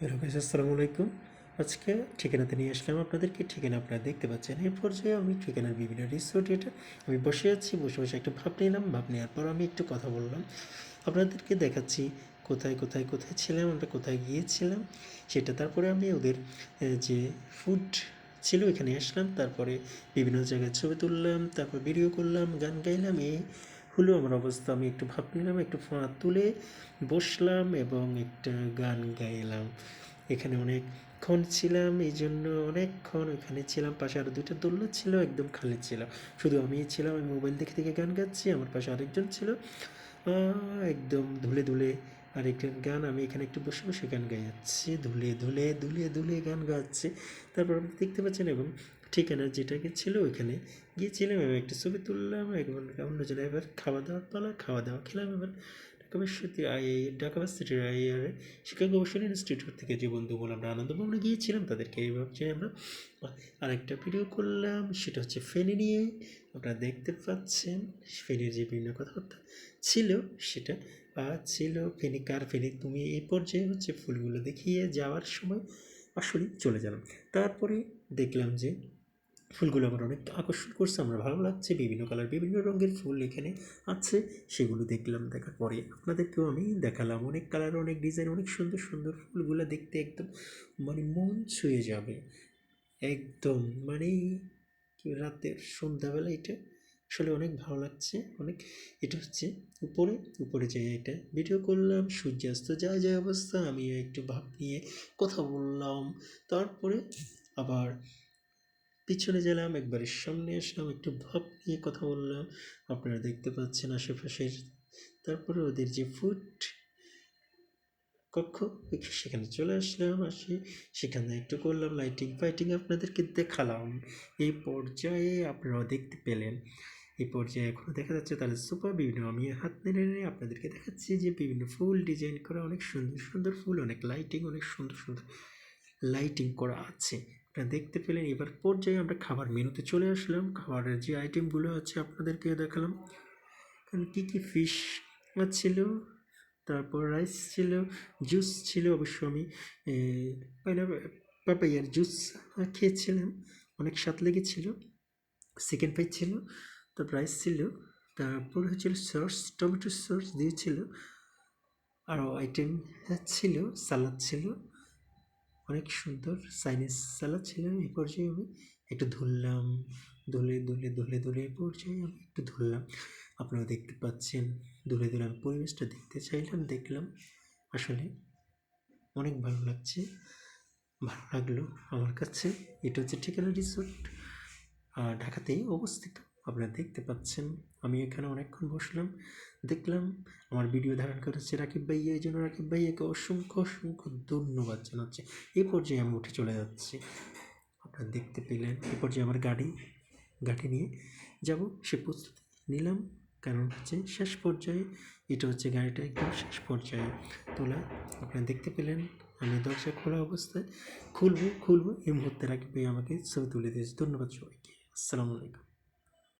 Hello guys, আসসালামু আলাইকুম। আজকে ঠিকানাতে নিয়ে আসলাম আপনাদেরকে। ঠিকানা আপনারা দেখতে পাচ্ছেন এই পর্যায়ে আমি ঠিকানার বিভিন্ন রিসোর্ট এটা আমি বসে আছি, বসে বসে একটা ভাব নিলাম। ভাব নেওয়ার পর আমি একটু কথা বললাম। আপনাদেরকে দেখাচ্ছি কোথায় কোথায় কোথায় ছিলাম, আমরা কোথায় গিয়েছিলাম, সেটা তারপরে আমি ওদের যে ফুড ছিল এখানে আসলাম। তারপরে বিভিন্ন জায়গায় ছবি তুললাম, তারপর ভিডিও করলাম, গান গাইলাম, এই হলো আমার অবস্থা, আমি একটু ভাব নিলাম একটু ফাঁক তুলে বসলাম এবং একটা গান গাইলাম। এখানে অনেকক্ষণ ছিলাম এই জন্য অনেকক্ষণ ওখানে ছিলাম, পাশে আরও দুটো দোলনা ছিল, একদম খালি ছিল। শুধু আমি ছিলাম, আমি মোবাইল দেখে দেখে গান গাচ্ছি, আমার পাশে আরেকজন ছিল। একদম ধুলে ধুলে আরেকটা গান, আমি এখানে একটু বসে বসে গান গাই যাচ্ছি ধুলে ধুলে ধুলে ধুলে গান গাচ্ছি। তারপর আপনি দেখতে পাচ্ছেন, এবং ঠিকানা যেটাকে ছিল ওইখানে গিয়েছিলাম এবং একটা ছবি তুললাম এবং অন্যজন এবার খাওয়া দাওয়ার পালা, খাওয়া দাওয়া খেলাম এবার ঢাকা বিশ্ববিদ্যালয় আই, ঢাকা ভার্সিটির আইআর শিক্ষা গবেষণা ইনস্টিটিউট থেকে যে বন্ধুগুলো আমরা আনন্দ ভবনে গিয়েছিলাম তাদেরকে এইভাবে যে আমরা আরেকটা ভিডিও করলাম, সেটা হচ্ছে ফেনি নিয়ে। আপনারা দেখতে পাচ্ছেন ফেনির যে বিভিন্ন কথাবার্তা ছিল, সেটা ছিল ফেনি কার ফেনি, তুমি এই পর্যায়ে হচ্ছে ফুলগুলো দেখিয়ে যাওয়ার সময় আসলে চলে গেলাম। তারপরে দেখলাম যে ফুলগুলো আমার অনেক আকর্ষণ করছে, আমার ভালো লাগছে, বিভিন্ন কালার, বিভিন্ন রঙের ফুল এখানে আছে, সেগুলো দেখলাম, দেখার পরে আপনাদেরকেও আমি দেখালাম। অনেক কালার, অনেক ডিজাইন, অনেক সুন্দর সুন্দর ফুলগুলো দেখতে একদম মানে মন ছুঁয়ে যাবে। একদম মানে রাতের সন্ধ্যাবেলা এটা আসলে অনেক ভালো লাগছে, অনেক, এটা হচ্ছে উপরে উপরে যে এটা ভিডিও করলাম, সূর্যাস্ত যা যা অবস্থা আমি একটু ভাব নিয়ে কথা বললাম, তারপরে আবার পিছনে গেলাম একবারের সামনে আসলাম, একটু ভাব নিয়ে কথা বললাম। আপনারা দেখতে পাচ্ছেন আশেপাশের, তারপরে ওদের যে ফুড কক্ষ সেখানে চলে আসলাম, আসি। সেখানে একটু করলাম লাইটিং ফাইটিং আপনাদেরকে দেখালাম। এই পর্যায়ে আপনারাও দেখতে পেলেন। এই পর্যায়ে এখনও দেখা যাচ্ছে তাহলে সুপার বিভিন্ন আমি হাত নেড়ে নেড়ে আপনাদেরকে দেখাচ্ছি যে বিভিন্ন ফুল ডিজাইন করা, অনেক সুন্দর সুন্দর ফুল, অনেক লাইটিং অনেক সুন্দর সুন্দর লাইটিং করা আছে। আপনারা দেখতে পেলেন, এবার পর্যায়ে আমরা খাবার মেনুতে চলে আসলাম। খাবারের যে আইটেমগুলো আছে আপনাদেরকে দেখালাম। কারণ কী কী ফিশ ছিল, তারপর রাইস ছিল জুস ছিল, অবশ্য আমি পাপাইয়ার জুস খেয়েছিলাম। অনেক স্বাদ লেগেছিল। চিকেন ফ্রাই ছিল, তারপর রাইস ছিল, তারপর হচ্ছিল সস টমেটো সস দিয়েছিল। আরও আইটেম ছিল সালাদ ছিল। অনেক সুন্দর চাইনিজ সালাদ ছিল, এই পর্যায়ে আমি একটু ধুললাম ধুলে ধুলে ধুলে ধুলে এই পর্যায়ে আমি একটু ধুললাম আপনারা দেখতে পাচ্ছেন ধুলে ধুলে আমি পরিবেশটা দেখতে চাইলাম, দেখলাম। আসলে অনেক ভালো লাগছে, ভালো লাগল আমার কাছে। এটা হচ্ছে ঠিকানা রিসোর্ট ঢাকাতেই অবস্থিত। আপনারা দেখতে পাচ্ছেন। আমি এখানে অনেকক্ষণ বসলাম, দেখলাম আমার ভিডিও ধারণ করেছে রাকিব ভাইয়া, এই জন্য রাকিব ভাইয়াকে অসংখ্য অসংখ্য ধন্যবাদ জানাচ্ছি। এই পর্যায়ে আমি উঠে চলে যাচ্ছি। আপনারা দেখতে পেলেন, এ পর্যায়ে আমার গাড়ি গাড়ি নিয়ে যাব। সে প্রস্তুতি নিলাম, কারণ হচ্ছে শেষ পর্যায়ে, এটা হচ্ছে গাড়িটা একদম শেষ পর্যায়ে তোলা। আপনারা দেখতে পেলেন, আমি দরজা খোলা অবস্থায় খুলবো খুলবো। এই মুহূর্তে ভাই আমাকে ছবি তুলে দিয়েছে। ধন্যবাদ সবাইকে। আসসালামু আলাইকুম।